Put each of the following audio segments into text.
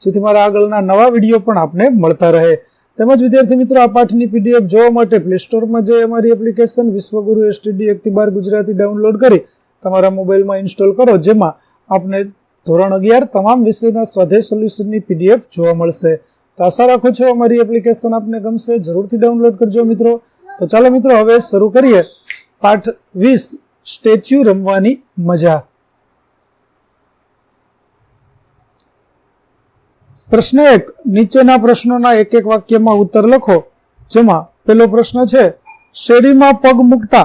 જેથી મારા આગળના નવા વીડિયો પણ આપને મળતા રહે. તેમજ વિદ્યાર્થી મિત્રો, આ પાઠની પીડીએફ જોવા માટે પ્લે સ્ટોરમાં જઈ અમારી એપ્લિકેશન વિશ્વગુરુ એસટીડી એકથી બાર ગુજરાતી ડાઉનલોડ કરી તમારા મોબાઈલમાં ઇન્સ્ટોલ કરો, જેમાં આપને ધોરણ અગિયાર તમામ વિષયના સ્વાધ્યાય સોલ્યુશનની પીડીએફ જોવા મળશે. તો આશા રાખું છું અમારી એપ્લિકેશન આપને ગમશે, જરૂરથી ડાઉનલોડ કરજો મિત્રો. તો ચાલો મિત્રો, હવે શરૂ કરીએ. પાઠ વીસ, સ્ટેચ્યુ રમવાની મજા. પ્રશ્ન એક, નીચેના પ્રશ્નોના એક એક વાક્યમાં ઉત્તર લખો, જેમાં પેલો પ્રશ્ન છે, શેરીમાં પગ મૂકતા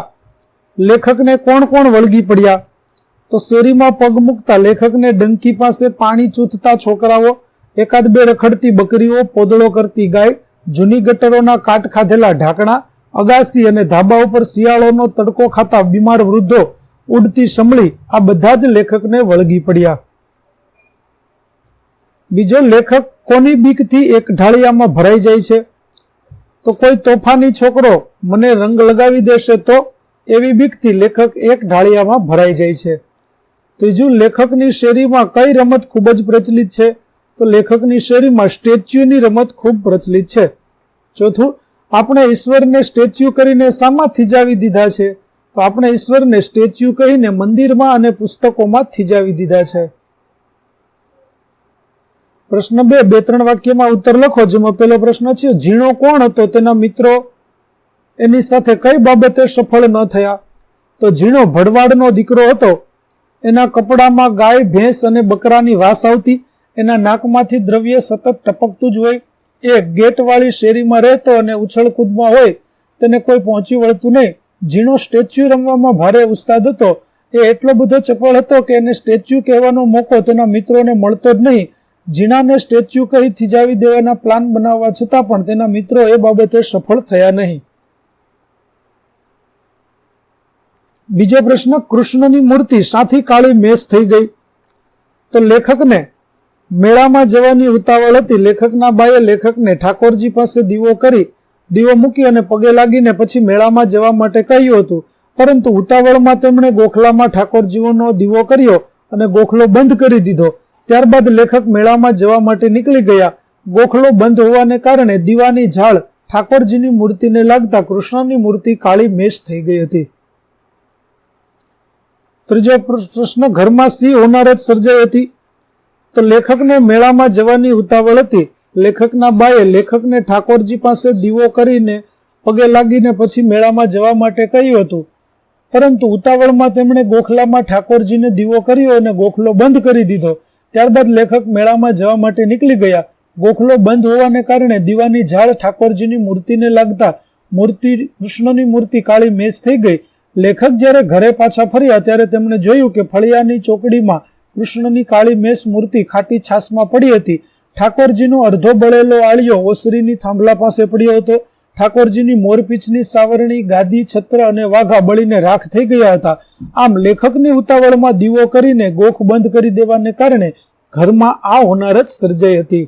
લેખકને કોણ કોણ વળગી પડ્યા? તો શેરીમાં પગ મૂકતા લેખકને ડંકી પાસે પાણી ચૂથતા છોકરાઓ, એકાદ બે રખડતી બકરીઓ, પોદળો કરતી ગાય, જૂની ગટરોના કાટ ખાધેલા ઢાંકણા, અગાસી અને ધાબા ઉપર શિયાળોનો તડકો ખાતા બીમાર વૃદ્ધો ઉડતી સમળી, આ બધા જ લેખકને વળગી પડ્યા. બીજો લેખક કોની બીકથી એક ઢાળિયામાં ભરાઈ જાય છે? તો કોઈ તોફાની છોકરો મને રંગ લગાવી દેશે તો એવી બીકથી લેખક એક ઢાળિયામાં ભરાઈ જાય છે. ત્રીજું, લેખકની શેરીમાં કઈ રમત ખૂબ જ પ્રચલિત છે? તો લેખકની શેરીમાં સ્ટેચ્યુની રમત ખૂબ પ્રચલિત છે. ચોથું, આપણે ઈશ્વરને સ્ટેચ્યુ કરીને શામાં થીજાવી દીધા છે? તો આપણે ઈશ્વરને સ્ટેચ્યુ કહીને મંદિરમાં અને પુસ્તકોમાં થીજાવી દીધા છે. પ્રશ્ન બે બે, ત્રણ વાક્યમાં ઉત્તર લખો. જેમાં પહેલો પ્રશ્ન છે, ઝીણો કોણ હતો? તેના મિત્રો એની સાથે કઈ બાબતે સફળ ન થયા? તો ઝીણો ભડવાડનો દીકરો હતો. એના કપડામાં ગાય, ભેંસ અને બકરાની વાસ આવતી. એના નાકમાંથી દ્રવ્ય સતત ટપકતું જ હોય. એ ગેટવાળી શેરીમાં રહેતો અને ઉછળકૂદમાં હોય. તેને કોઈ પહોંચી વળતું નહીં. ઝીણો સ્ટેચ્યુ રમવામાં ભારે ઉસ્તાદ હતો. એ એટલો બધો ચપળ હતો કે એને સ્ટેચ્યુ કહેવાનો મોકો તેના મિત્રોને મળતો જ નહીં. જીણાને સ્ટેચ્યુ કહી થીજાવી દેવાના પ્લાન બનાવવા છતાં પણ તેના મિત્રો એ બાબતે સફળ થયા નહીં. બીજો પ્રશ્ન, કૃષ્ણની મૂર્તિ સાથી કાળી મેસ થઈ ગઈ. તો લેખકને મેળામાં જવાની ઉતાવળ હતી. લેખકના બાએ લેખકને ઠાકોરજી પાસે દીવો કરી, દીવો મૂકી અને પગે લાગીને પછી મેળામાં જવા માટે કહ્યું હતું. પરંતુ ઉતાવળમાં તેમણે ગોખલામાં ઠાકોરજીઓનો દીવો કર્યો. અને ગોખલો બંધ કરી દીધો. ત્યારબાદ લેખક મેળામાં જવા માટે નીકળી ગયા. ગોખલો બંધ હોવાને કારણે દીવાની ઝાડ ઠાકોરજીની મૂર્તિને લાગતા કૃષ્ણની મૂર્તિ કાળી મેષ થઈ ગઈ હતી. ત્રીજો પ્રશ્ન, ઘરમાં સિંહ હોનારત સર્જાઈ હતી? તો લેખકને મેળામાં જવાની ઉતાવળ હતી. લેખકના બાએ લેખકને ઠાકોરજી પાસે દીવો કરીને પગે લાગીને પછી મેળામાં જવા માટે કહ્યું હતું. પરંતુ ઉતાવળમાં તેમણે ગોખલામાં ઠાકોરજીને દીવો કર્યો અને ગોખલો બંધ કરી દીધો. ત્યારબાદ લેખક મેળામાં જવા માટે નીકળી ગયા. ગોખલો બંધ હોવાને કારણે દીવાની ઝાડ ઠાકોરજીની મૂર્તિને લાગતા મૂર્તિ, કૃષ્ણની મૂર્તિ કાળી મેસ થઈ ગઈ. લેખક જ્યારે ઘરે પાછા ફર્યા ત્યારે તેમણે જોયું કે ફળિયાની ચોકડીમાં કૃષ્ણની કાળી મેસ મૂર્તિ ખાટી છાસમાં પડી હતી. ઠાકોરજીનો અડધો બળેલો આળિયો ઓસરીની થાંભલા પાસે પડ્યો હતો. ઠાકોરજીની મોરપીછની સાવરણી, ગાદી, છત્ર અને વાઘા બળીને રાખ થઈ ગયા હતા. આમ લેખકની ઉતાવળમાં દીવો કરીને ગોખ બંધ કરી દેવાને કારણે ઘરમાં આ હોનારત સર્જાઈ હતી.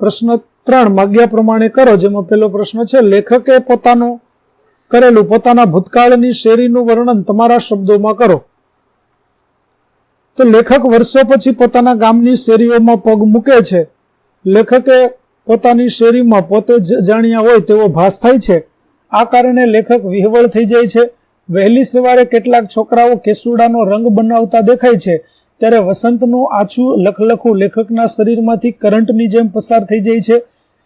પ્રશ્ન ત્રણ માગ્યા પ્રમાણે કરો. જેમાં પેલો પ્રશ્ન છે, લેખકે પોતાનું, કરેલું પોતાના ભૂતકાળની શેરીનું વર્ણન તમારા શબ્દોમાં કરો. તો લેખક વર્ષો પછી પોતાના ગામની શેરીઓમાં પગ મૂકે છે. લેખકે પોતાની શેરીમાં પોતે જ જાણ્યા હોય તેવો ભાસ થાય છે. આ કારણે લેખક વિહવળ થઈ જાય છે. વહેલી સવારે કેટલાક છોકરાઓ કેસુડાનો રંગ બનાવતા દેખાય છે. ત્યારે વસંતનું આછું લખલખું લેખકના શરીરમાંથી કરંટની જેમ પસાર થઈ જાય છે.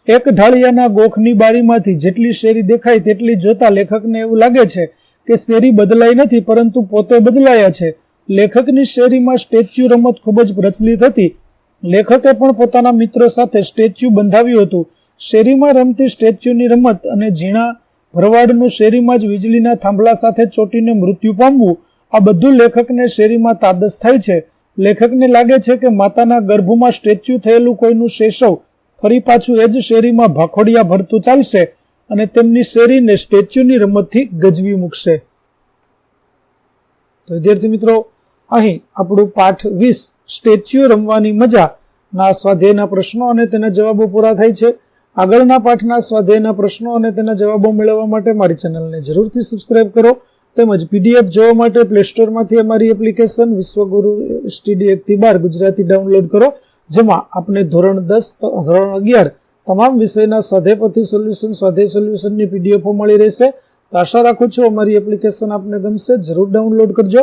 એક ઢાળિયાના ગોખની બારીમાંથી જેટલી શેરી દેખાય તેટલી જોતા લેખકને એવું લાગે છે કે શેરી બદલાઈ નથી, પરંતુ પોતે બદલાયા છે. લેખકની શેરીમાં સ્ટેચ્યુ રમત ખૂબ જ પ્રચલિત હતી. લેખકે પણ પોતાના મિત્રો સાથે સ્ટેચ્યુ બંધાવ્યું હતું. શેરીમાં રમતી સ્ટેચ્યુની રમત અને ઝીણા ભરવાડનું શેરીમાં જ વીજળીના થાંભલા સાથે ચોટીને મૃત્યુ પામવું, આ બધું લેખકને શેરીમાં તાદસ થાય છે. લેખકને લાગે છે કે માતાના ગર્ભમાં સ્ટેચ્યુ થયેલું કોઈનું શેષવ ફરી પાછું એ જ શેરીમાં ભાખોડિયા ભરતું ચાલશે અને તેમની શેરીને સ્ટેચ્યુની રમતથી ગજવી મૂકશે. તો વિદ્યાર્થી મિત્રો અહીં આપણું પાઠ વીસ સ્ટેચ્યુ રમવાની મજા, ના સ્વાધ્યાયના પ્રશ્નો અને તેના જવાબો પૂરા થાય છે. આગળના પાઠના સ્વાધ્યાયના પ્રશ્નો અને તેના જવાબો મેળવવા માટે મારી ચેનલને જરૂરથી સબસ્ક્રાઇબ કરો. તેમજ પીડીએફ જોવા માટે પ્લે સ્ટોરમાંથી અમારી એપ્લિકેશન વિશ્વગુરુ એસટીડી એકથી બાર ગુજરાતી ડાઉનલોડ કરો, જેમાં આપને ધોરણ દસ ધોરણ અગિયાર તમામ વિષયના સ્વાધ્યાયપથી સોલ્યુશન સ્વાધ્યાય સોલ્યુશનની પીડીએફો મળી રહેશે. તો આશા રાખું છું અમારી એપ્લિકેશન આપને ગમશે. જરૂર ડાઉનલોડ કરજો.